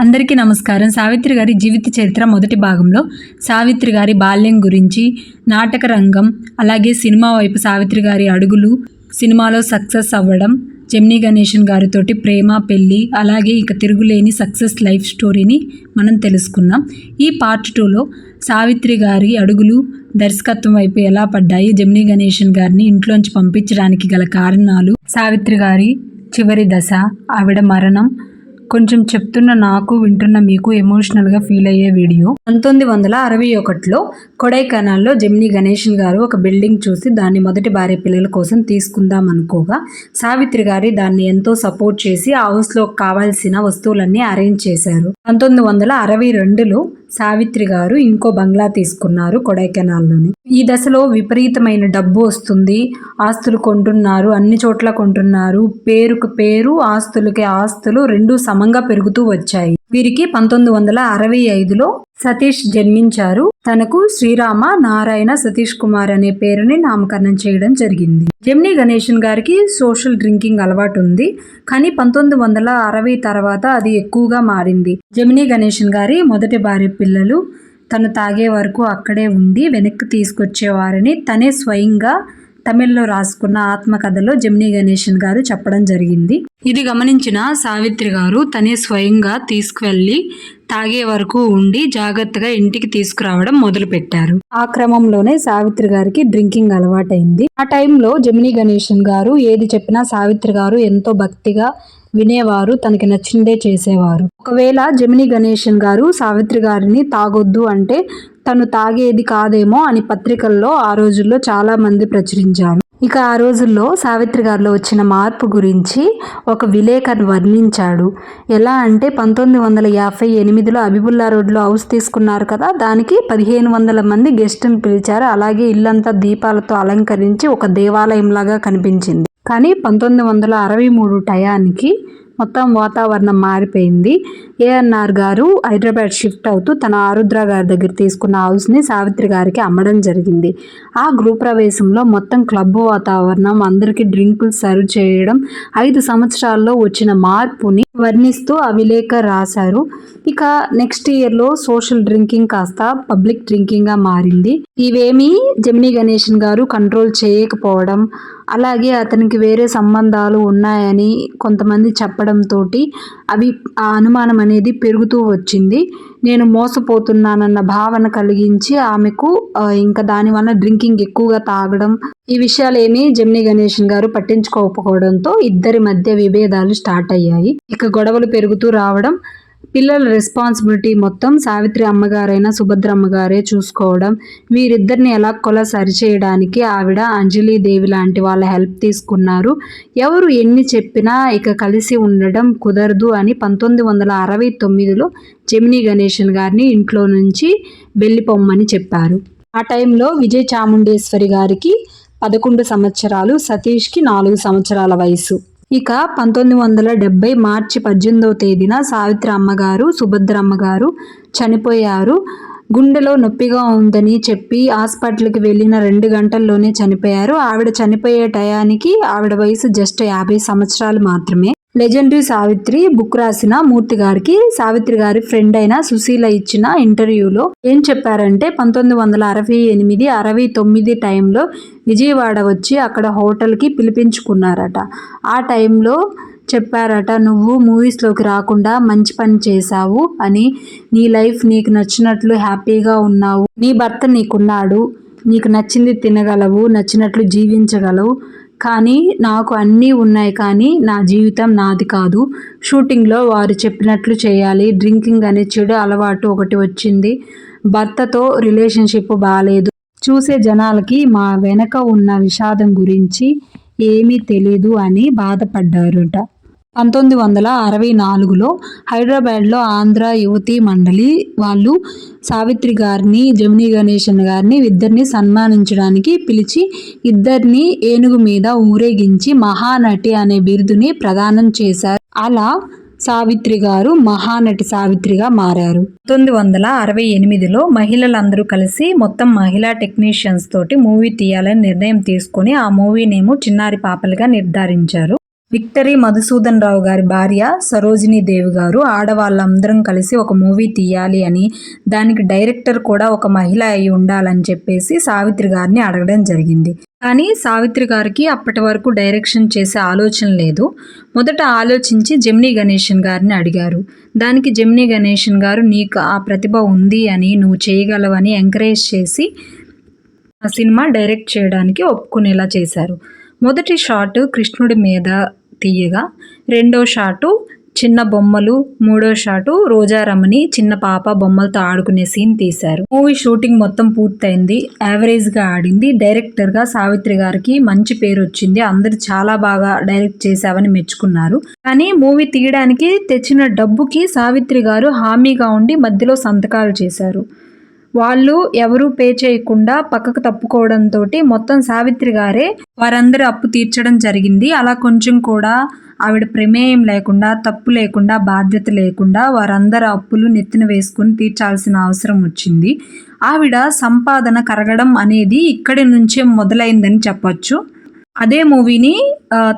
అందరికీ నమస్కారం. సావిత్రి గారి జీవిత చరిత్ర మొదటి భాగంలో సావిత్రి గారి బాల్యం గురించి నాటక రంగం అలాగే సినిమా వైపు సావిత్రి గారి అడుగులు సినిమాలో సక్సెస్ అవ్వడం జెమినీ గణేషన్ గారితోటి ప్రేమ పెళ్ళి అలాగే ఇక తిరుగులేని సక్సెస్ లైఫ్ స్టోరీని మనం తెలుసుకున్నాం. ఈ పార్ట్ టూలో సావిత్రి గారి అడుగులు దర్శకత్వం వైపు ఎలా పడ్డాయి జెమినీ గణేషన్ గారిని ఇంట్లోంచి పంపించడానికి గల కారణాలు సావిత్రి గారి చివరి దశ ఆవిడ మరణం కొంచెం చెప్తున్న నాకు వింటున్న మీకు ఎమోషనల్గా ఫీల్ అయ్యే వీడియో పంతొమ్మిది వందల అరవై ఒకటిలో కొడైకెనాల్లో జమిని గణేషన్ గారు ఒక బిల్డింగ్ చూసి దాన్ని మొదటి భార్య పిల్లల కోసం తీసుకుందాం అనుకోగా సావిత్రి గారి దాన్ని ఎంతో సపోర్ట్ చేసి ఆ హౌస్లో కావాల్సిన వస్తువులన్నీ అరేంజ్ చేశారు. పంతొమ్మిది వందల అరవై రెండులో సావిత్రి గారు ఇంకో బంగ్లా తీసుకున్నారు కొడైకెనాల్లోని. ఈ దశలో విపరీతమైన డబ్బు వస్తుంది. ఆస్తులు కొంటున్నారు. అన్ని చోట్ల కొంటున్నారు. పేరుకు పేరు ఆస్తులకి ఆస్తులు రెండు సమంగా పెరుగుతూ వచ్చాయి. వీరికి పంతొమ్మిది వందల అరవై ఐదులో సతీష్ జన్మించారు. తనకు శ్రీరామ నారాయణ సతీష్ కుమార్ అనే పేరుని నామకరణం చేయడం జరిగింది. జమినీ గణేషన్ గారికి సోషల్ డ్రింకింగ్ అలవాటు ఉంది కానీ పంతొమ్మిది వందల అరవై తర్వాత అది ఎక్కువగా మారింది. జమినీ గణేషన్ గారి మొదటి భార్య పిల్లలు తను తాగే వరకు అక్కడే ఉండి వెనక్కి తీసుకొచ్చేవారని తనే స్వయంగా తమిళ్ళో రాసుకున్న ఆత్మకథలో జమినీ గణేషన్ గారు చెప్పడం జరిగింది. ఇది గమనించిన సావిత్రి గారు తనే స్వయంగా తీసుకువెళ్ళి తాగే వరకు ఉండి జాగ్రత్తగా ఇంటికి తీసుకురావడం మొదలు పెట్టారు ఆ క్రమంలోనే సావిత్రి గారికి డ్రింకింగ్ అలవాటైంది. ఆ టైంలో జమినీ గణేషన్ గారు ఏది చెప్పినా సావిత్రి గారు ఎంతో భక్తిగా వినేవారు తనకి నచ్చిందే చేసేవారు. ఒకవేళ జమిని గణేషన్ గారు సావిత్రి గారిని తాగొద్దు అంటే తను తాగేది కాదేమో అని పత్రికల్లో ఆ రోజుల్లో చాలా మంది ప్రచురించారు. ఇక ఆ రోజుల్లో సావిత్రి గారిలో వచ్చిన మార్పు గురించి ఒక విలేకరు వర్ణించాడు. ఎలా అంటే పంతొమ్మిది వందల యాభై ఎనిమిదిలో అబిబుల్లా రోడ్లో హౌస్ తీసుకున్నారు కదా దానికి పదిహేను వందల మంది గెస్టును పిలిచారు. అలాగే ఇల్లంతా దీపాలతో అలంకరించి ఒక దేవాలయంలాగా కనిపించింది. కానీ పంతొమ్మిది వందల అరవై మూడు టయానికి మొత్తం వాతావరణం మారిపోయింది. ఏఎన్ఆర్ గారు హైదరాబాద్ షిఫ్ట్ అవుతూ తన ఆరుద్ర గారి దగ్గర తీసుకున్న హౌస్ని సావిత్రి గారికి అమ్మడం జరిగింది. ఆ గృహప్రవేశంలో మొత్తం క్లబ్ వాతావరణం అందరికీ డ్రింకులు సర్వ్ చేయడం ఐదు సంవత్సరాల్లో వచ్చిన మార్పుని వర్ణిస్తూ ఆ విలేక రాశారు. ఇక నెక్స్ట్ ఇయర్లో సోషల్ డ్రింకింగ్ కాస్త పబ్లిక్ డ్రింకింగ్గా మారింది. ఇవేమీ జమినీ గణేషన్ గారు కంట్రోల్ చేయకపోవడం అలాగే అతనికి వేరే సంబంధాలు ఉన్నాయని కొంతమంది చెప్పడంతో అవి ఆ అనుమానం అనేది పెరుగుతూ వచ్చింది. నేను మోసపోతున్నానన్న భావన కలిగించి ఆమెకు ఇంకా దానివల్ల డ్రింకింగ్ ఎక్కువగా తాగడం ఈ విషయాలేమీ జమ్ని గణేషన్ గారు పట్టించుకోకపోవడంతో ఇద్దరి మధ్య విభేదాలు స్టార్ట్ అయ్యాయి. ఇక గొడవలు పెరుగుతూ రావడం పిల్లల రెస్పాన్సిబిలిటీ మొత్తం సావిత్రి అమ్మగారైన సుభద్ర అమ్మగారే చూసుకోవడం. వీరిద్దరిని ఎలా కొల సరిచేయడానికి ఆవిడ అంజలీదేవి లాంటి వాళ్ళ హెల్ప్ తీసుకున్నారు. ఎవరు ఎన్ని చెప్పినా ఇక కలిసి ఉండడం కుదరదు అని పంతొమ్మిది వందల అరవై తొమ్మిదిలో జమినీ గణేషన్ గారిని ఇంట్లో నుంచి వెళ్ళిపోమ్మని చెప్పారు. ఆ టైంలో విజయ చాముండేశ్వరి గారికి పదకొండు సంవత్సరాలు సతీష్కి నాలుగు సంవత్సరాల వయసు. ఇక పంతొమ్మిది వందల డెబ్బై మార్చి పద్దెనిమిదవ తేదీన సావిత్రి అమ్మగారు సుభద్ర అమ్మగారు చనిపోయారు. గుండెలో నొప్పిగా ఉందని చెప్పి హాస్పిటల్కి వెళ్ళిన రెండు గంటల్లోనే చనిపోయారు. ఆవిడ చనిపోయే టయానికి ఆవిడ వయసు జస్ట్ యాభై సంవత్సరాలు మాత్రమే. లెజెండరీ సావిత్రి బుక్ రాసిన మూర్తి గారికి సావిత్రి గారి ఫ్రెండ్ అయిన సుశీల ఇచ్చిన ఇంటర్వ్యూలో ఏం చెప్పారంటే పంతొమ్మిది వందల అరవై ఎనిమిది అరవై తొమ్మిది టైంలో విజయవాడ వచ్చి అక్కడ హోటల్కి పిలిపించుకున్నారట. ఆ టైంలో చెప్పారట నువ్వు మూవీస్లోకి రాకుండా మంచి పని చేశావు అని. నీ లైఫ్ నీకు నచ్చినట్లు హ్యాపీగా ఉన్నావు. నీ భర్త నీకున్నాడు. నీకు నచ్చింది తినగలవు నచ్చినట్లు జీవించగలవు. కానీ నాకు అన్నీ ఉన్నాయి కానీ నా జీవితం నాది కాదు. షూటింగ్లో వారు చెప్పినట్లు చేయాలి. డ్రింకింగ్ అనే చెడు అలవాటు ఒకటి వచ్చింది. భర్తతో రిలేషన్షిప్ బాగాలేదు చూసే జనాలకి మా వెనక ఉన్న విషాదం గురించి ఏమీ తెలీదు అని బాధపడ్డారుట. పంతొమ్మిది వందల అరవై నాలుగులో హైదరాబాద్లో ఆంధ్ర యువతి మండలి వాళ్ళు సావిత్రి గారిని జమినీ గణేశన్ గారిని ఇద్దరిని సన్మానించడానికి పిలిచి ఇద్దరిని ఏనుగు మీద ఊరేగించి మహానటి అనే బిరుదుని ప్రదానం చేశారు. అలా సావిత్రి గారు మహానటి సావిత్రిగా మారారు. పంతొమ్మిది వందల అరవై ఎనిమిదిలో మహిళలందరూ కలిసి మొత్తం మహిళా టెక్నీషియన్స్ తోటి మూవీ తీయాలని నిర్ణయం తీసుకొని ఆ మూవీ నేమో చిన్నారి పాపలుగా నిర్ధారించారు. విక్టరీ మధుసూదన్ రావు గారి భార్య సరోజినీ దేవి గారు ఆడవాళ్ళందరం కలిసి ఒక మూవీ తీయాలి అని దానికి డైరెక్టర్ కూడా ఒక మహిళ అయి ఉండాలని చెప్పేసి సావిత్రి గారిని అడగడం జరిగింది. కానీ సావిత్రి గారికి అప్పటి వరకు డైరెక్షన్ చేసే ఆలోచన లేదు. మొదట ఆలోచించి జెమినీ గణేషన్ గారిని అడిగారు. దానికి జెమినీ గణేషన్ గారు నీకు ఆ ప్రతిభ ఉంది అని నువ్వు చేయగలవని ఎంకరేజ్ చేసి ఆ సినిమా డైరెక్ట్ చేయడానికి ఒప్పుకునేలా చేశారు. మొదటి షాట్ కృష్ణుడి మీద తీయగా రెండో షాటు చిన్న బొమ్మలు మూడో షాటు రోజారమణి చిన్న పాప బొమ్మలతో ఆడుకునే సీన్ తీశారు. మూవీ షూటింగ్ మొత్తం పూర్తయింది. యావరేజ్గా ఆడింది. డైరెక్టర్గా సావిత్రి గారికి మంచి పేరు వచ్చింది. అందరు చాలా బాగా డైరెక్ట్ చేశావని మెచ్చుకున్నారు. కానీ మూవీ తీయడానికి తెచ్చిన డబ్బుకి సావిత్రి గారు హామీగా ఉండి మధ్యలో సంతకాలు చేశారు. వాళ్ళు ఎవరూ పే చేయకుండా పక్కకు తప్పుకోవడంతో మొత్తం సావిత్రి గారే వారందరి అప్పు తీర్చడం జరిగింది. అలా కొంచెం కూడా ఆవిడ ప్రమేయం లేకుండా తప్పు లేకుండా బాధ్యత లేకుండా వారందరి అప్పులు నెత్తిన వేసుకుని తీర్చాల్సిన అవసరం వచ్చింది. ఆవిడ సంపాదన కరగడం అనేది ఇక్కడి నుంచే మొదలైందని చెప్పచ్చు. అదే మూవీని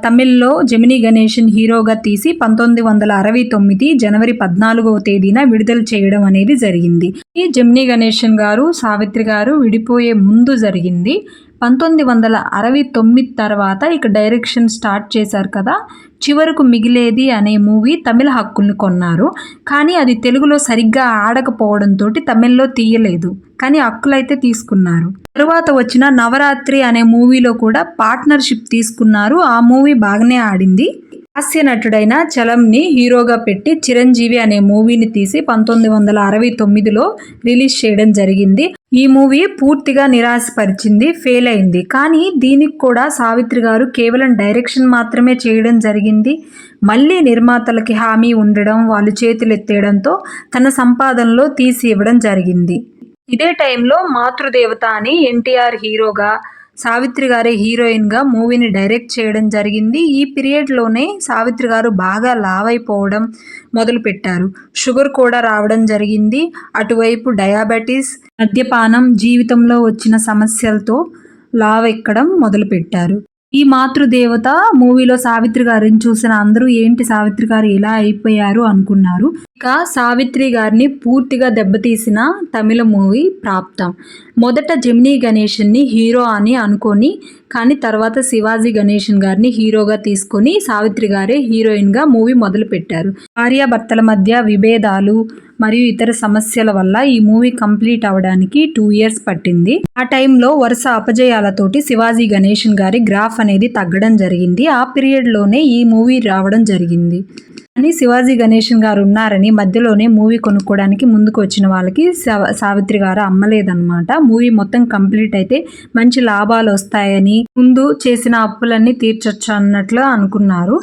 తమిళ్ళో జమినీ గణేషన్ హీరోగా తీసి పంతొమ్మిది వందల అరవై తొమ్మిది జనవరి పద్నాలుగవ తేదీన విడుదల చేయడం అనేది జరిగింది. ఈ జమినీ గణేషన్ గారు సావిత్రి గారు విడిపోయే ముందు జరిగింది. పంతొమ్మిది వందల అరవై తొమ్మిది తర్వాత ఇక డైరెక్షన్ స్టార్ట్ చేశారు కదా. చివరకు మిగిలేది అనే మూవీ తమిళ హక్కుల్ని కొన్నారు. కానీ అది తెలుగులో సరిగ్గా ఆడకపోవడంతో తమిళ్ళో తీయలేదు. కానీ హక్కులైతే తీసుకున్నారు. తరువాత వచ్చిన నవరాత్రి అనే మూవీలో కూడా పార్ట్నర్షిప్ తీసుకున్నారు. ఆ మూవీ బాగానే ఆడింది. హాస్య నటుడైన చలంని హీరోగా పెట్టి చిరంజీవి అనే మూవీని తీసి పంతొమ్మిది వందల అరవై తొమ్మిదిలో రిలీజ్ చేయడం జరిగింది. ఈ మూవీ పూర్తిగా నిరాశపరిచింది ఫెయిల్ అయింది. కానీ దీనికి కూడా సావిత్రి గారు కేవలం డైరెక్షన్ మాత్రమే చేయడం జరిగింది. మళ్ళీ నిర్మాతలకి హామీ ఉండడం వాళ్ళు చేతులు ఎత్తేయడంతో తన సంపాదనలో తీసి ఇవ్వడం జరిగింది. ఇదే టైంలో మాతృదేవత అని ఎన్టీఆర్ హీరోగా సావిత్రి గారే హీరోయిన్గా మూవీని డైరెక్ట్ చేయడం జరిగింది. ఈ పీరియడ్లోనే సావిత్రి గారు బాగా లావ్ అయిపోవడం మొదలుపెట్టారు. షుగర్ కూడా రావడం జరిగింది. అటువైపు డయాబెటీస్ మద్యపానం జీవితంలో వచ్చిన సమస్యలతో లావ్ ఎక్కడం మొదలుపెట్టారు. ఈ మాతృదేవత మూవీలో సావిత్రి గారిని చూసిన అందరూ ఏంటి సావిత్రి గారు ఇలా అయిపోయారు అనుకున్నారు. ఇక సావిత్రి గారిని పూర్తిగా దెబ్బతీసిన తమిళ మూవీ ప్రాప్తం. మొదట జమినీ గణేషన్ని హీరో అని అనుకొని కానీ తర్వాత శివాజీ గణేషన్ గారిని హీరోగా తీసుకొని సావిత్రి గారే హీరోయిన్గా మూవీ మొదలు పెట్టారు భార్యాభర్తల మధ్య విభేదాలు మరియు ఇతర సమస్యల వల్ల ఈ మూవీ కంప్లీట్ అవ్వడానికి టూ ఇయర్స్ పట్టింది. ఆ టైంలో వరుస అపజయాలతోటి శివాజీ గణేషన్ గారి గ్రాఫ్ అనేది తగ్గడం జరిగింది. ఆ పీరియడ్లోనే ఈ మూవీ రావడం జరిగింది. అని శివాజీ గణేషన్ గారు ఉన్నారని మధ్యలోనే మూవీ కొనుక్కోవడానికి ముందుకు వచ్చిన వాళ్ళకి సావిత్రి గారు అమ్మలేదన్నమాట. మూవీ మొత్తం కంప్లీట్ అయితే మంచి లాభాలు వస్తాయని ముందు చేసిన అప్పులన్నీ తీర్చొచ్చు అన్నట్లు అనుకున్నారు.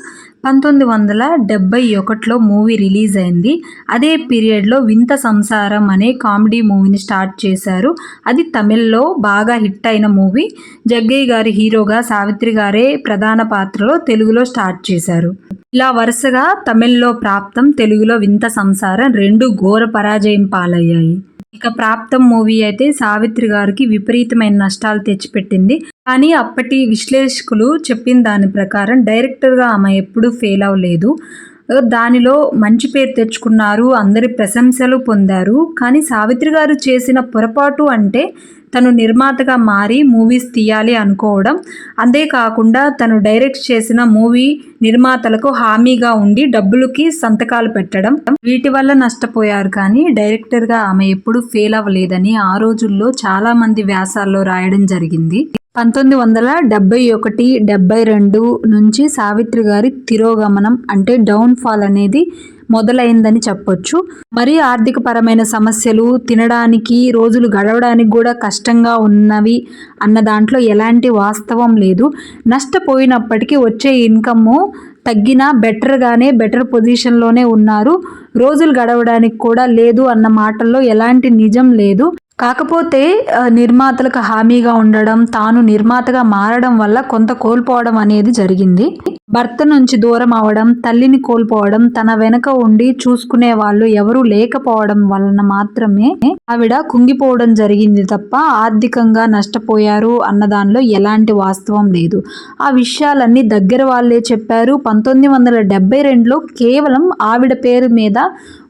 పంతొమ్మిది వందల డెబ్బై ఒకటిలో మూవీ రిలీజ్ అయింది. అదే పీరియడ్లో వింత సంసారం అనే కామెడీ మూవీని స్టార్ట్ చేశారు. అది తమిళ్ళో బాగా హిట్ అయిన మూవీ. జగ్గయ్య గారి హీరోగా సావిత్రి గారే ప్రధాన పాత్రలో తెలుగులో స్టార్ట్ చేశారు. ఇలా వరుసగా తమిళ్ళో ప్రాప్తం తెలుగులో వింత సంసారం రెండు ఘోర పరాజయం పాలయ్యాయి. ఇక ప్రాప్తం మూవీ అయితే సావిత్రి గారికి విపరీతమైన నష్టాలు తెచ్చిపెట్టింది. కానీ అప్పటి విశ్లేషకులు చెప్పిన దాని ప్రకారం డైరెక్టర్గా ఆమె ఎప్పుడూ ఫెయిల్ అవ్వలేదు. దానిలో మంచి పేరు తెచ్చుకున్నారు అందరి ప్రశంసలు పొందారు. కానీ సావిత్రి గారు చేసిన పొరపాటు అంటే తను నిర్మాతగా మారి మూవీస్ తీయాలి అనుకోవడం. అంతేకాకుండా తను డైరెక్ట్ చేసిన మూవీ నిర్మాతలకు హామీగా ఉండి డబ్బులకి సంతకాలు పెట్టడం. వీటి వల్ల నష్టపోయారు కానీ డైరెక్టర్గా ఆమె ఎప్పుడూ ఫెయిల్ అవ్వలేదని ఆ రోజుల్లో చాలామంది వ్యాసాల్లో రాయడం జరిగింది. పంతొమ్మిది వందల డెబ్బై ఒకటి డెబ్బై రెండు నుంచి సావిత్రి గారి తిరోగమనం అంటే డౌన్ ఫాల్ అనేది మొదలైందని చెప్పొచ్చు. మరి ఆర్థిక పరమైన సమస్యలు తినడానికి రోజులు గడవడానికి కూడా కష్టంగా ఉన్నవి అన్న దాంట్లో ఎలాంటి వాస్తవం లేదు. నష్టపోయినప్పటికీ వచ్చే ఇన్కమ్ తగ్గినా బెటర్గానే బెటర్ పొజిషన్లోనే ఉన్నారు. రోజులు గడవడానికి కూడా లేదు అన్న మాటల్లో ఎలాంటి నిజం లేదు. కాకపోతే నిర్మాతలకు హామీగా ఉండడం తాను నిర్మాతగా మారడం వల్ల కొంత కోల్పోవడం అనేది జరిగింది. భర్త నుంచి దూరం అవడం తల్లిని కోల్పోవడం తన వెనక ఉండి చూసుకునే వాళ్ళు ఎవరూ లేకపోవడం వలన మాత్రమే ఆవిడ కుంగిపోవడం జరిగింది తప్ప ఆర్థికంగా నష్టపోయారు అన్న దానిలో ఎలాంటి వాస్తవం లేదు. ఆ విషయాలన్నీ దగ్గర వాళ్ళే చెప్పారు. పంతొమ్మిది వందల డెబ్బై రెండులో కేవలం ఆవిడ పేరు మీద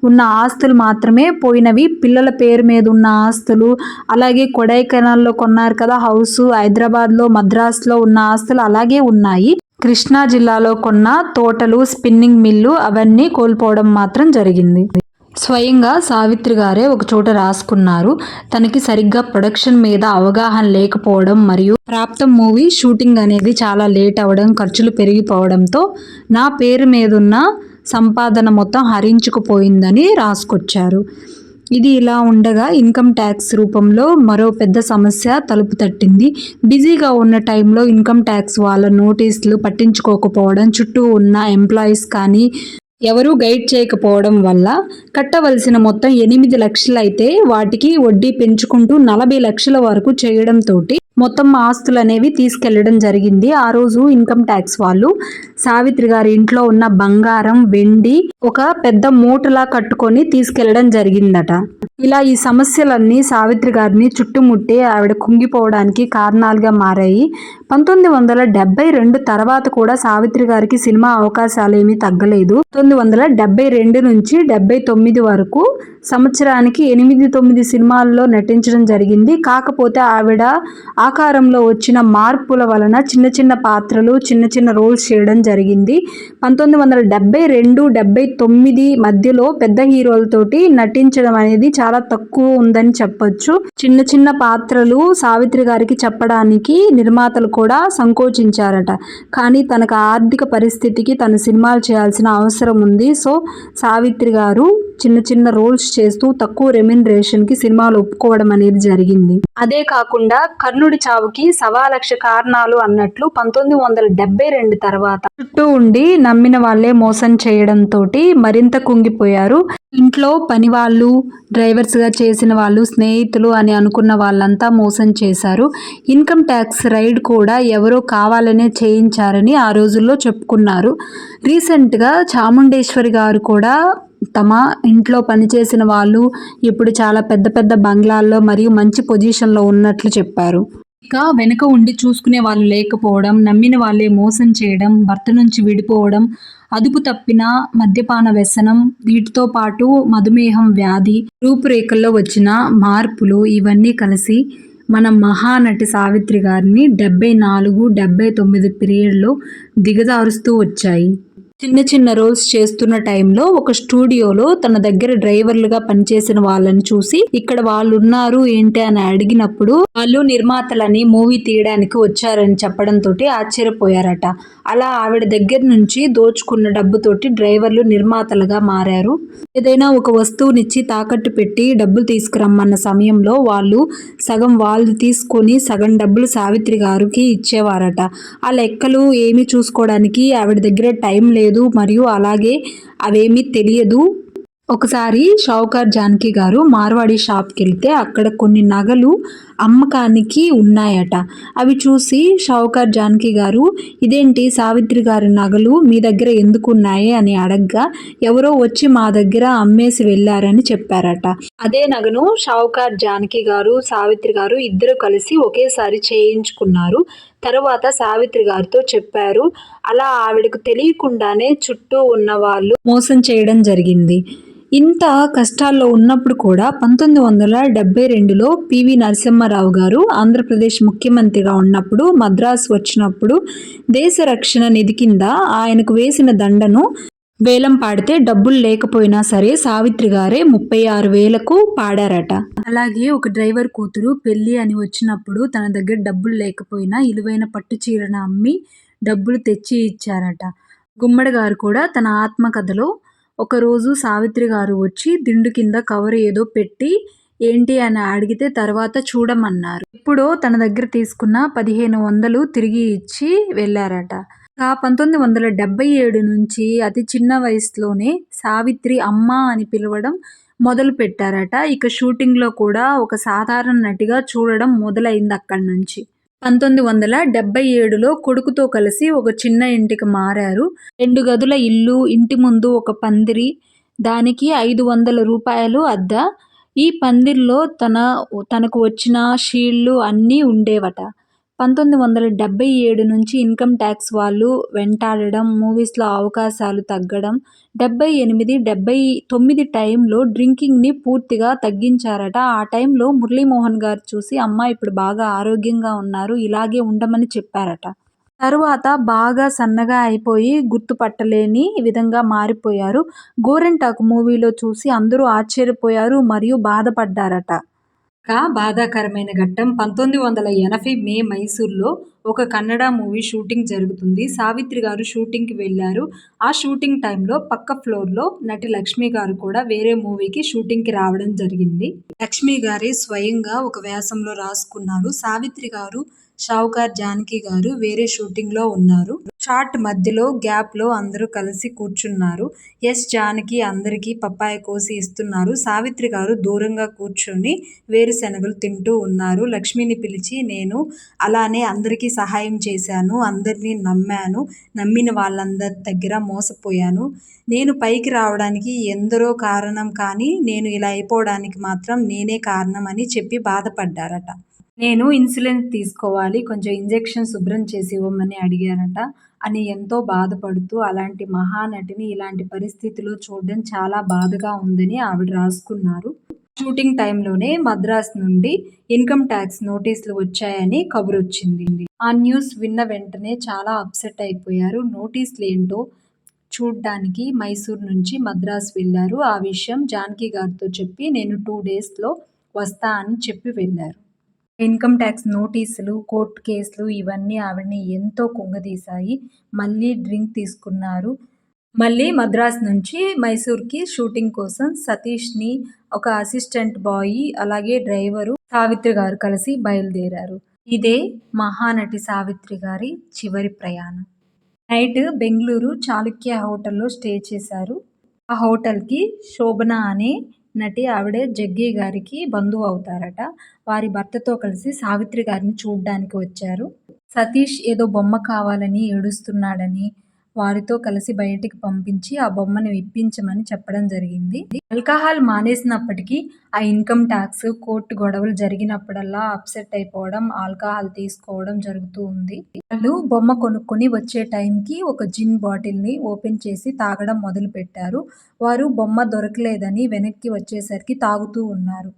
ఉన్న ఆస్తులు మాత్రమే పోయినవి. పిల్లల పేరు మీద ఉన్న ఆస్తులు అలాగే కొడైకెనాల్లో కొన్నారు కదా హౌస్ హైదరాబాద్లో మద్రాసులో ఉన్న ఆస్తులు అలాగే ఉన్నాయి. కృష్ణా జిల్లాలో కొన్న తోటలు స్పిన్నింగ్ మిల్లు అవన్నీ కోల్పోవడం మాత్రం జరిగింది. స్వయంగా సావిత్రి గారే ఒక చోట రాసుకున్నారు. తనకి సరిగ్గా ప్రొడక్షన్ మీద అవగాహన లేకపోవడం మరియు ప్రాప్తం మూవీ షూటింగ్ అనేది చాలా లేట్ అవ్వడం ఖర్చులు పెరిగిపోవడంతో నా పేరు మీదున్న సంపాదన మొత్తం హరించుకుపోయిందని రాసుకొచ్చారు. ఇది ఇలా ఉండగా ఇన్కమ్ ట్యాక్స్ రూపంలో మరో పెద్ద సమస్య తలుపు తట్టింది. బిజీగా ఉన్న టైంలో ఇన్కమ్ ట్యాక్స్ వాళ్ళ నోటీసులు పట్టించుకోకపోవడం చుట్టూ ఉన్న ఎంప్లాయీస్ కానీ ఎవరూ గైడ్ చేయకపోవడం వల్ల కట్టవలసిన మొత్తం ఎనిమిది లక్షలైతే వాటికి వడ్డీ పెంచుకుంటూ నలభై లక్షల వరకు చేయడంతో మొత్తం ఆస్తులు అనేవి తీసుకెళ్ళడం జరిగింది. ఆ రోజు ఇన్కమ్ ట్యాక్స్ వాళ్ళు సావిత్రి గారి ఇంట్లో ఉన్న బంగారం వెండి ఒక పెద్ద మూటలా కట్టుకొని తీసుకెళ్ళడం జరిగిందట. ఇలా ఈ సమస్యలన్నీ సావిత్రి గారిని చుట్టుముట్టి ఆవిడ కుంగిపోవడానికి కారణాలుగా మారాయి. పంతొమ్మిది వందల డెబ్బై రెండు తర్వాత కూడా సావిత్రి గారికి సినిమా అవకాశాలు ఏమీ తగ్గలేదు. పంతొమ్మిది వందల డెబ్బై రెండు నుంచి డెబ్బై తొమ్మిది వరకు సంవత్సరానికి ఎనిమిది తొమ్మిది సినిమాల్లో నటించడం జరిగింది. కాకపోతే ఆవిడ ఆ ఆకారంలో వచ్చిన మార్పుల వలన చిన్న చిన్న పాత్రలు చిన్న చిన్న రోల్స్ చేయడం జరిగింది. పంతొమ్మిది వందల డెబ్బై రెండు డెబ్బై తొమ్మిది మధ్యలో పెద్ద హీరోలతోటి నటించడం అనేది చాలా తక్కువ ఉందని చెప్పొచ్చు. చిన్న చిన్న పాత్రలు సావిత్రి గారికి చెప్పడానికి నిర్మాతలు కూడా సంకోచించారట. కానీ తనకు ఆర్థిక పరిస్థితికి తన సినిమాలు చేయాల్సిన అవసరం ఉంది. సో సావిత్రి గారు చిన్న చిన్న రోల్స్ చేస్తూ తక్కువ రెమ్యునరేషన్కి సినిమాలు ఒప్పుకోవడం అనేది జరిగింది. అదే కాకుండా కర్ణుడి చావుకి సవా లక్ష కారణాలు అన్నట్లు పంతొమ్మిది వందల డెబ్బై రెండు తర్వాత చుట్టూ ఉండి నమ్మిన వాళ్ళే మోసం చేయడంతో మరింత కుంగిపోయారు. ఇంట్లో పని వాళ్ళు డ్రైవర్స్గా చేసిన వాళ్ళు స్నేహితులు అని అనుకున్న వాళ్ళంతా మోసం చేశారు. ఇన్కమ్ ట్యాక్స్ రైడ్ కూడా ఎవరో కావాలనే చేయించారని ఆ రోజుల్లో చెప్పుకున్నారు. రీసెంట్గా చాముండేశ్వరి గారు కూడా తమ ఇంట్లో పనిచేసిన వాళ్ళు ఇప్పుడు చాలా పెద్ద పెద్ద బంగ్లాల్లో మరియు మంచి పొజిషన్లో ఉన్నట్లు చెప్పారు. ఇక వెనుక ఉండి చూసుకునే వాళ్ళు లేకపోవడం నమ్మిన వాళ్ళే మోసం చేయడం భర్త నుంచి విడిపోవడం అదుపు తప్పిన మద్యపాన వ్యసనం వీటితో పాటు మధుమేహం వ్యాధి రూపురేఖల్లో వచ్చిన మార్పులు ఇవన్నీ కలిసి మన మహానటి సావిత్రి గారిని డెబ్బై నాలుగు డెబ్బై తొమ్మిది పీరియడ్లో దిగజారుస్తూ వచ్చాయి. చిన్న చిన్న రోల్స్ చేస్తున్న టైంలో ఒక స్టూడియోలో తన దగ్గర డ్రైవర్లుగా పనిచేసిన వాళ్ళని చూసి ఇక్కడ వాళ్ళు ఉన్నారు ఏంటి అని అడిగినప్పుడు వాళ్ళు నిర్మాతలని మూవీ తీయడానికి వచ్చారని చెప్పడంతో ఆశ్చర్యపోయారట. అలా ఆవిడ దగ్గర నుంచి దోచుకున్న డబ్బుతోటి డ్రైవర్లు నిర్మాతలుగా మారారు. ఏదైనా ఒక వస్తువునిచ్చి తాకట్టు పెట్టి డబ్బులు తీసుకురమ్మన్న సమయంలో వాళ్ళు సగం వాళ్ళు తీసుకొని సగం డబ్బులు సావిత్రి గారికి ఇచ్చేవారట. ఆ లెక్కలు ఏమీ చూసుకోవడానికి ఆవిడ దగ్గర టైం లేదు. మరియు అలాగే అవేమీ తెలియదు. ఒకసారి షావుకార్ జానకి గారు మార్వాడి షాప్కి వెళ్తే అక్కడ కొన్ని నగలు అమ్మకానికి ఉన్నాయట. అవి చూసి షావుకార్ జానకి గారు ఇదేంటి సావిత్రి గారి నగలు? మీ దగ్గర ఎందుకున్నాయి? అని అడగ్గా ఎవరో వచ్చి మా దగ్గర అమ్మేసి వెళ్ళారని చెప్పారట. అదే నగను షావుకార్ జానకి గారు సావిత్రి గారు ఇద్దరు కలిసి ఒకేసారి చేయించుకున్నారు. తర్వాత సావిత్రి గారితో చెప్పారు అలా ఆవిడకు తెలియకుండానే చుట్టూ ఉన్న వాళ్ళు మోసం చేయడం జరిగింది. ఇంత కష్టాల్లో ఉన్నప్పుడు కూడా పంతొమ్మిది వందల డెబ్బై రెండులో పివి నరసింహారావు గారు ఆంధ్రప్రదేశ్ ముఖ్యమంత్రిగా ఉన్నప్పుడు మద్రాసు వచ్చినప్పుడు దేశ రక్షణ నిధి కింద ఆయనకు వేసిన దండను వేలం పాడితే డబ్బులు లేకపోయినా సరే సావిత్రి గారే ముప్పై ఆరు వేలకు పాడారట. అలాగే ఒక డ్రైవర్ కూతురు పెళ్ళి అని వచ్చినప్పుడు తన దగ్గర డబ్బులు లేకపోయినా ఇలువైన పట్టు చీరను అమ్మి డబ్బులు తెచ్చి ఇచ్చారట. గుమ్మడి గారు కూడా తన ఆత్మకథలో ఒకరోజు సావిత్రి గారు వచ్చి దిండు కింద కవర్ ఏదో పెట్టి ఏంటి అని అడిగితే తర్వాత చూడమన్నారు. ఎప్పుడో తన దగ్గర తీసుకున్న పదిహేను వందలు తిరిగి ఇచ్చి వెళ్ళారట. ఆ పంతొమ్మిది వందల డెబ్బై ఏడు నుంచి అతి చిన్న వయసులోనే సావిత్రి అమ్మ అని పిలవడం మొదలు పెట్టారట. ఇక షూటింగ్లో కూడా ఒక సాధారణ నటిగా చూడడం మొదలైంది అక్కడి నుంచి. పంతొమ్మిది వందల డెబ్బై ఏడులో కొడుకుతో కలిసి ఒక చిన్న ఇంటికి మారారు. రెండు గదుల ఇల్లు ఇంటి ముందు ఒక పందిరి దానికి ఐదు వందల రూపాయలు అద్ద. ఈ పందిరిలో తన తనకు వచ్చిన షీళ్ళు అన్నీ ఉండేవట. పంతొమ్మిది వందల డెబ్బై ఏడు నుంచి ఇన్కమ్ ట్యాక్స్ వాళ్ళు వెంటాడడం మూవీస్లో అవకాశాలు తగ్గడం డెబ్బై ఎనిమిది డెబ్బై తొమ్మిది టైంలో డ్రింకింగ్ని పూర్తిగా తగ్గించారట. ఆ టైంలో మురళీమోహన్ గారు చూసి అమ్మ ఇప్పుడు బాగా ఆరోగ్యంగా ఉన్నారు ఇలాగే ఉండమని చెప్పారట. తరువాత బాగా సన్నగా అయిపోయి గుర్తుపట్టలేని విధంగా మారిపోయారు. గోరెంటాకు మూవీలో చూసి అందరూ ఆశ్చర్యపోయారు మరియు బాధపడ్డారట. ఒక బాధాకరమైన ఘట్టం పంతొమ్మిది వందల ఎనభై మే మైసూర్లో ఒక కన్నడ మూవీ షూటింగ్ జరుగుతుంది. సావిత్రి గారు షూటింగ్కి వెళ్ళారు. ఆ షూటింగ్ టైంలో పక్క ఫ్లోర్లో నటి లక్ష్మి గారు కూడా వేరే మూవీకి షూటింగ్కి రావడం జరిగింది. లక్ష్మి గారే స్వయంగా ఒక వ్యాసంలో రాసుకున్నారు. సావిత్రి గారు షావుకార్ జానకి గారు వేరే షూటింగ్లో ఉన్నారు. షార్ట్ మధ్యలో గ్యాప్లో అందరూ కలిసి కూర్చున్నారు. ఎస్ జానకి అందరికీ పప్పాయ కోసి ఇస్తున్నారు. సావిత్రి గారు దూరంగా కూర్చొని వేరుశనగలు తింటూ ఉన్నారు. లక్ష్మిని పిలిచి నేను అలానే అందరికీ సహాయం చేశాను అందరినీ నమ్మాను నమ్మిన వాళ్ళందరి దగ్గర మోసపోయాను. నేను పైకి రావడానికి ఎందరో కారణం కానీ నేను ఇలా అయిపోవడానికి మాత్రం నేనే కారణం అని చెప్పి బాధపడ్డారట. నేను ఇన్సులిన్ తీసుకోవాలి కొంచెం ఇంజెక్షన్ శుభ్రం చేసి ఇవ్వమని అడిగారట. అని ఎంతో బాధపడుతూ అలాంటి మహానటిని ఇలాంటి పరిస్థితిలో చూడడం చాలా బాధగా ఉందని ఆవిడ రాసుకున్నారు. షూటింగ్ టైంలోనే మద్రాస్ నుండి ఇన్కమ్ ట్యాక్స్ నోటీసులు వచ్చాయని కబురు వచ్చింది ఆ న్యూస్ విన్న వెంటనే చాలా అప్సెట్ అయిపోయారు. నోటీసులు ఏంటో చూడ్డానికి మైసూర్ నుంచి మద్రాస్ వెళ్ళారు. ఆ విషయం జానకి గారితో చెప్పి నేను టూ డేస్లో వస్తా అని చెప్పి వెళ్ళారు. ఇన్కమ్ ట్యాక్స్ నోటీసులు కోర్టు కేసులు ఇవన్నీ ఆవిడని ఎంతో కుంగదీశాయి. మళ్ళీ డ్రింక్ తీసుకున్నారు. మళ్ళీ మద్రాస్ నుంచి మైసూర్కి షూటింగ్ కోసం సతీష్ని ఒక అసిస్టెంట్ బాయ్ అలాగే డ్రైవరు సావిత్రి గారు కలిసి బయలుదేరారు. ఇదే మహానటి సావిత్రి గారి చివరి ప్రయాణం. నైట్ బెంగళూరు చాళుక్య హోటల్లో స్టే చేశారు. ఆ హోటల్కి శోభన అనే నటి ఆవిడే జగ్గి గారికి బంధువు అవుతారట. వారి భర్తతో కలిసి సావిత్రి గారిని చూడ్డానికి వచ్చారు. సతీష్ ఏదో బొమ్మ కావాలని ఏడుస్తున్నాడని వారితో కలిసి బయటికి పంపించి ఆ బొమ్మను ఇప్పించమని చెప్పడం జరిగింది. ఆల్కహాల్ మానేసినప్పటికీ ఆ ఇన్కమ్ ట్యాక్స్ కోర్టు గొడవలు జరిగినప్పుడల్లా అప్సెట్ అయిపోవడం ఆల్కహాల్ తీసుకోవడం జరుగుతూ ఉంది. వాళ్ళు బొమ్మ కొనుక్కొని వచ్చే టైంకి ఒక జిన్ బాటిల్ని ఓపెన్ చేసి తాగడం మొదలు పెట్టారు వారు బొమ్మ దొరకలేదని వెనక్కి వచ్చేసరికి తాగుతూ ఉన్నారు.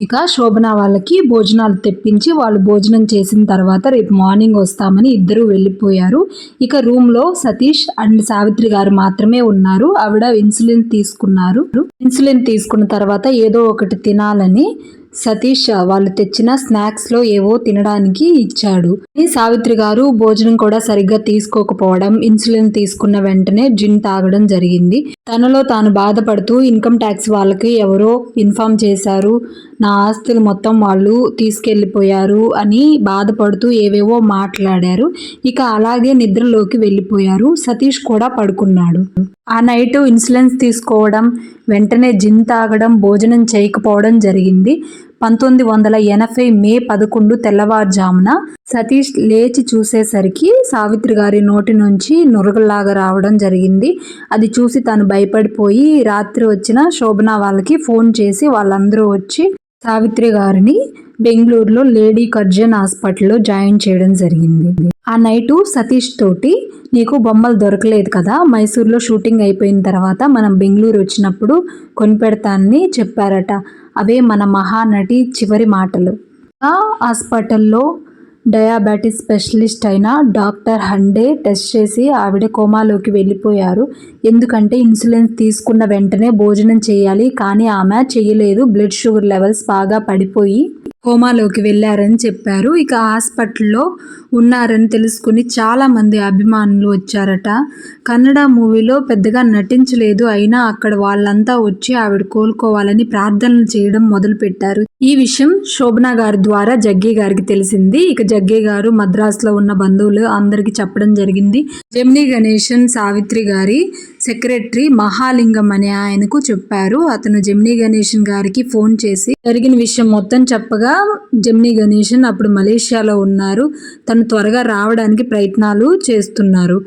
ఇక శోభన వాళ్ళకి భోజనాలు తెప్పించి వాళ్ళు భోజనం చేసిన తర్వాత రేపు మార్నింగ్ వస్తామని ఇద్దరు వెళ్ళిపోయారు. ఇక రూమ్లో సతీష్ అండ్ సావిత్రి గారు మాత్రమే ఉన్నారు. ఆవిడ ఇన్సులిన్ తీసుకున్నారు. ఇన్సులిన్ తీసుకున్న తర్వాత ఏదో ఒకటి తినాలని సతీష్ వాళ్ళు తెచ్చిన స్నాక్స్లో ఏవో తినడానికి ఇచ్చాడు. సావిత్రి గారు భోజనం కూడా సరిగ్గా తీసుకోకపోవడం ఇన్సులిన్ తీసుకున్న వెంటనే జిన్ తాగడం జరిగింది. తనలో తాను బాధపడుతూ ఇన్కమ్ ట్యాక్స్ వాళ్ళకి ఎవరో ఇన్ఫామ్ చేశారు. నా ఆస్తులు మొత్తం వాళ్ళు తీసుకెళ్ళిపోయారు అని బాధపడుతూ ఏవేవో మాట్లాడారు. ఇక అలాగే నిద్రలోకి వెళ్ళిపోయారు. సతీష్ కూడా పడుకున్నాడు. ఆ నైట్ ఇన్సులెన్స్ తీసుకోవడం వెంటనే జిన్ తాగడం భోజనం చేయకపోవడం జరిగింది. పంతొమ్మిది వందల ఎనభై మే పదకొండు తెల్లవారుజామున సతీష్ లేచి చూసేసరికి సావిత్రి గారి నోటి నుంచి నురగలాగా రావడం జరిగింది. అది చూసి తను భయపడిపోయి రాత్రి వచ్చిన శోభన వాళ్ళకి ఫోన్ చేసి వాళ్ళందరూ వచ్చి సావిత్రి గారిని బెంగళూరులో లేడీ కర్జన్ హాస్పిటల్లో జాయిన్ చేయడం జరిగింది. ఆ నైటు సతీష్ తోటి నీకు బొమ్మలు దొరకలేదు కదా మైసూర్లో షూటింగ్ అయిపోయిన తర్వాత మనం బెంగళూరు వచ్చినప్పుడు కొనిపెడతానని చెప్పారట. అవే మన మహానటి చివరి మాటలు. ఆ హాస్పిటల్లో డయాబెటిస్ స్పెషలిస్ట్ అయిన డాక్టర్ హండే టెస్ట్ చేసి ఆవిడ కోమాలోకి వెళ్ళిపోయారు. ఎందుకంటే ఇన్సులిన్ తీసుకున్న వెంటనే భోజనం చేయాలి కానీ ఆమె చేయలేదు. బ్లడ్ షుగర్ లెవెల్స్ బాగా పడిపోయి కోమాలోకి వెళ్ళారని చెప్పారు. ఇక హాస్పిటల్లో ఉన్నారని తెలుసుకుని చాలామంది అభిమానులు వచ్చారట. కన్నడ మూవీలో పెద్దగా నటించలేదు అయినా అక్కడ వాళ్ళంతా వచ్చి ఆవిడ కోలుకోవాలని ప్రార్థనలు చేయడం మొదలుపెట్టారు. ఈ విషయం శోభన గారి ద్వారా జగ్గి గారికి తెలిసింది. ఇక జగ్గి గారు మద్రాసులో ఉన్న బంధువులు అందరికీ చెప్పడం జరిగింది. జమిని గణేశన్ సావిత్రి గారి సెక్రటరీ మహాలింగం అనే ఆయనకు చెప్పారు. అతను జమినీ గణేషన్ గారికి ఫోన్ చేసి జరిగిన విషయం మొత్తం చెప్పగా జమినీ గణేషన్ అప్పుడు మలేషియాలో ఉన్నారు. తను త్వరగా రావడానికి ప్రయత్నాలు చేస్తున్నారు.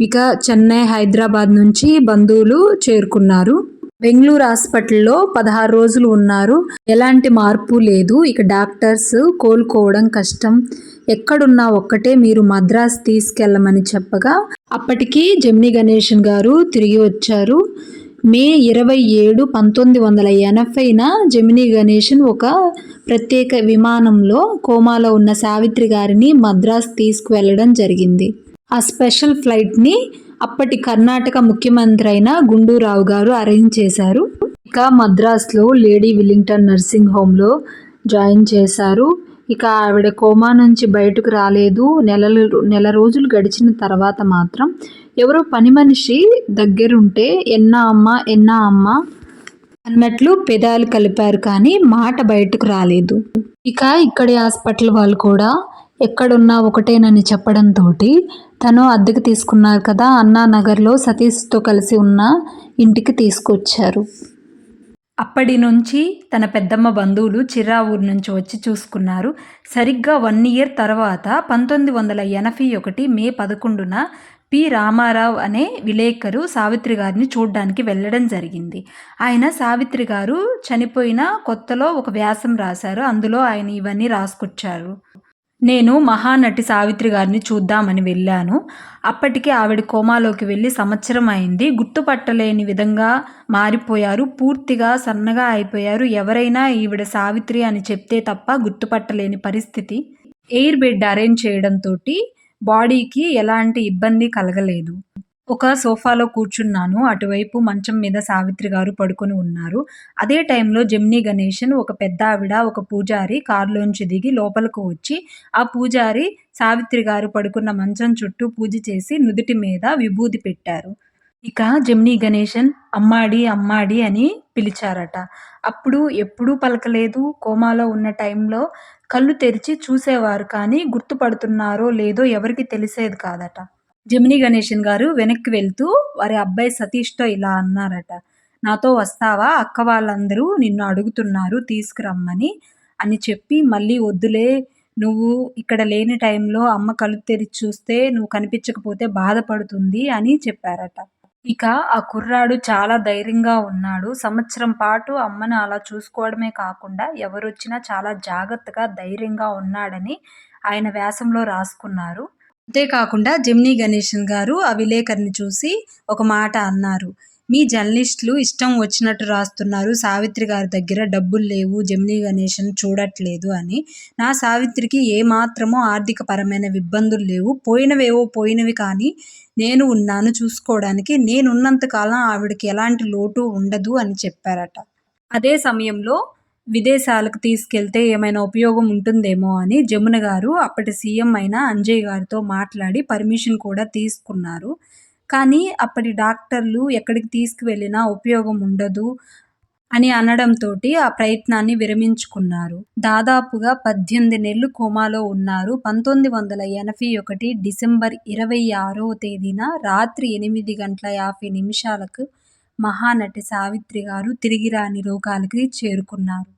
ఇక చెన్నై హైదరాబాద్ నుంచి బంధువులు చేరుకున్నారు. బెంగళూరు హాస్పిటల్లో పదహారు రోజులు ఉన్నారు. ఎలాంటి మార్పు లేదు. ఇక డాక్టర్స్ కోలుకోవడం కష్టం. ఎక్కడున్నా ఒక్కటే మీరు మద్రాస్ తీసుకెళ్ళమని చెప్పగా అప్పటికి జమిని గణేషన్ గారు తిరిగి వచ్చారు. మే ఇరవై ఏడు పంతొమ్మిది వందల ఎనభైన జమిని గణేషన్ ఒక ప్రత్యేక విమానంలో కోమాలో ఉన్న సావిత్రి గారిని మద్రాస్ తీసుకువెళ్ళడం జరిగింది. ఆ స్పెషల్ ఫ్లైట్ని అప్పటి కర్ణాటక ముఖ్యమంత్రి అయిన గుండూరావు గారు అరేంజ్ చేశారు. ఇక మద్రాస్లో లేడీ విల్లింగ్టన్ నర్సింగ్ హోమ్లో జాయిన్ చేశారు. ఇక ఆవిడ కోమా నుంచి బయటకు రాలేదు. నెలలు నెల రోజులు గడిచిన తర్వాత మాత్రం ఎవరో పని మనిషి దగ్గరుంటే ఎన్నా అమ్మ ఎన్నా అమ్మ అన్నట్లు పెదాలు కలిపారు కానీ మాట బయటకు రాలేదు. ఇక ఇక్కడి హాస్పిటల్ వాళ్ళు కూడా ఎక్కడున్నా ఒకటేనని చెప్పడంతో తను అద్దెకు తీసుకున్నారు కదా అన్నానగర్లో సతీష్తో కలిసి ఉన్న ఇంటికి తీసుకొచ్చారు. అప్పటి నుంచి తన పెద్దమ్మ బంధువులు చిరా ఊరు నుంచి వచ్చి చూసుకున్నారు. సరిగ్గా వన్ ఇయర్ తర్వాత పంతొమ్మిది వందల ఎనభై ఒకటి మే పదకొండున పి రామారావు అనే విలేకరు సావిత్రి గారిని చూడడానికి వెళ్ళడం జరిగింది. ఆయన సావిత్రి గారు చనిపోయిన కొత్తలో ఒక వ్యాసం రాశారు. అందులో ఆయన ఇవన్నీ రాసుకొచ్చారు. నేను మహానటి సావిత్రి గారిని చూద్దామని వెళ్ళాను. అప్పటికి ఆవిడ కోమాలోకి వెళ్ళి సంవత్సరం అయింది. గుర్తుపట్టలేని విధంగా మారిపోయారు. పూర్తిగా సన్నగా అయిపోయారు. ఎవరైనా ఈవిడ సావిత్రి అని చెప్తే తప్ప గుర్తుపట్టలేని పరిస్థితి. ఎయిర్ బెడ్ అరేంజ్ చేయడంతో బాడీకి ఎలాంటి ఇబ్బంది కలగలేదు. ఒక సోఫాలో కూర్చున్నాను. అటువైపు మంచం మీద సావిత్రి గారు పడుకొని ఉన్నారు. అదే టైంలో జెమినీ గణేషన్ ఒక పెద్ద ఆవిడ ఒక పూజారి కారులోంచి దిగి లోపలకు వచ్చి ఆ పూజారి సావిత్రి గారు పడుకున్న మంచం చుట్టూ పూజ చేసి నుదుటి మీద విభూది పెట్టారు. ఇక జెమినీ గణేషన్ అమ్మాడి అమ్మాడి అని పిలిచారట. అప్పుడు ఎప్పుడూ పలకలేదు. కోమాలో ఉన్న టైంలో కళ్ళు తెరిచి చూసేవారు కానీ గుర్తుపడుతున్నారో లేదో ఎవరికి తెలిసేది కాదట. జమినీ గణేషన్ గారు వెనక్కి వెళ్తూ వారి అబ్బాయి సతీష్తో ఇలా అన్నారట. నాతో వస్తావా? అక్క వాళ్ళందరూ నిన్ను అడుగుతున్నారు తీసుకురమ్మని అని చెప్పి మళ్ళీ వద్దులే. నువ్వు ఇక్కడ లేని టైంలో అమ్మ కళ్ళు తెరిచి చూస్తే నువ్వు కనిపించకపోతే బాధపడుతుంది అని చెప్పారట. ఇక ఆ కుర్రాడు చాలా ధైర్యంగా ఉన్నాడు. సంవత్సరం పాటు అమ్మను అలా చూసుకోవడమే కాకుండా ఎవరొచ్చినా చాలా జాగ్రత్తగా ధైర్యంగా ఉన్నాడని ఆయన వ్యాసంలో రాసుకున్నారు. అంతేకాకుండా జెమినీ గణేషన్ గారు ఆ విలేకరిని చూసి ఒక మాట అన్నారు. మీ జర్నలిస్టులు ఇష్టం వచ్చినట్టు రాస్తున్నారు. సావిత్రి గారి దగ్గర డబ్బులు లేవు. జెమినీ గణేషన్ చూడట్లేదు అని. నా సావిత్రికి ఏమాత్రమో ఆర్థిక పరమైన ఇబ్బందులు లేవు. పోయినవేవో పోయినవి కానీ నేను ఉన్నాను చూసుకోవడానికి. నేనున్నంతకాలం ఆవిడకి ఎలాంటి లోటు ఉండదు అని చెప్పారట. అదే సమయంలో విదేశాలకు తీసుకెళ్తే ఏమైనా ఉపయోగం ఉంటుందేమో అని జమున గారు అప్పటి సీఎం అయిన అంజయ్ గారితో మాట్లాడి పర్మిషన్ కూడా తీసుకున్నారు. కానీ అప్పటి డాక్టర్లు ఎక్కడికి తీసుకువెళ్ళినా ఉపయోగం ఉండదు అని అనడంతో ఆ ప్రయత్నాన్ని విరమించుకున్నారు. దాదాపుగా పద్దెనిమిది నెలలు కోమాలో ఉన్నారు. పంతొమ్మిది వందల ఎనభై ఒకటి డిసెంబర్ ఇరవై ఆరో తేదీన రాత్రి ఎనిమిది గంటల యాభై నిమిషాలకు మహానటి సావిత్రి గారు తిరిగి రాని రోగాలకి చేరుకున్నారు.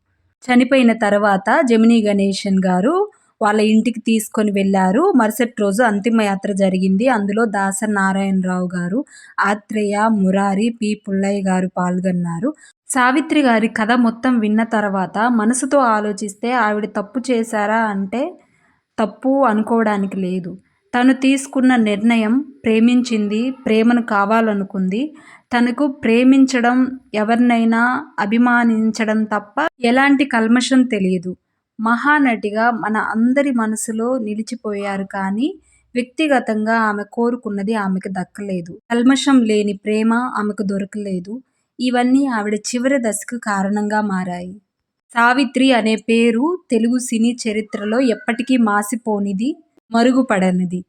చనిపోయిన తర్వాత జమినీ గణేషన్ గారు వాళ్ళ ఇంటికి తీసుకొని వెళ్ళారు. మరుసటి రోజు అంతిమయాత్ర జరిగింది. అందులో దాస నారాయణరావు గారు ఆత్రేయ మురారి పి. పుల్లయ్య గారు పాల్గొన్నారు. సావిత్రి గారి కథ మొత్తం విన్న తర్వాత మనసుతో ఆలోచిస్తే ఆవిడ తప్పు చేశారా అంటే తప్పు అనుకోవడానికి లేదు. తను తీసుకున్న నిర్ణయం ప్రేమించింది ప్రేమను కావాలనుకుంది. తనకు ప్రేమించడం ఎవరినైనా అభిమానించడం తప్ప ఎలాంటి కల్మషం తెలియదు. మహానటిగా మన అందరి మనసులో నిలిచిపోయారు కానీ వ్యక్తిగతంగా ఆమె కోరుకున్నది ఆమెకు దక్కలేదు. కల్మషం లేని ప్రేమ ఆమెకు దొరకలేదు. ఇవన్నీ ఆవిడ చివరి దశకు కారణంగా మారాయి. సావిత్రి అనే పేరు తెలుగు సినీ చరిత్రలో ఎప్పటికీ మాసిపోనిది మరుగుపడనిది.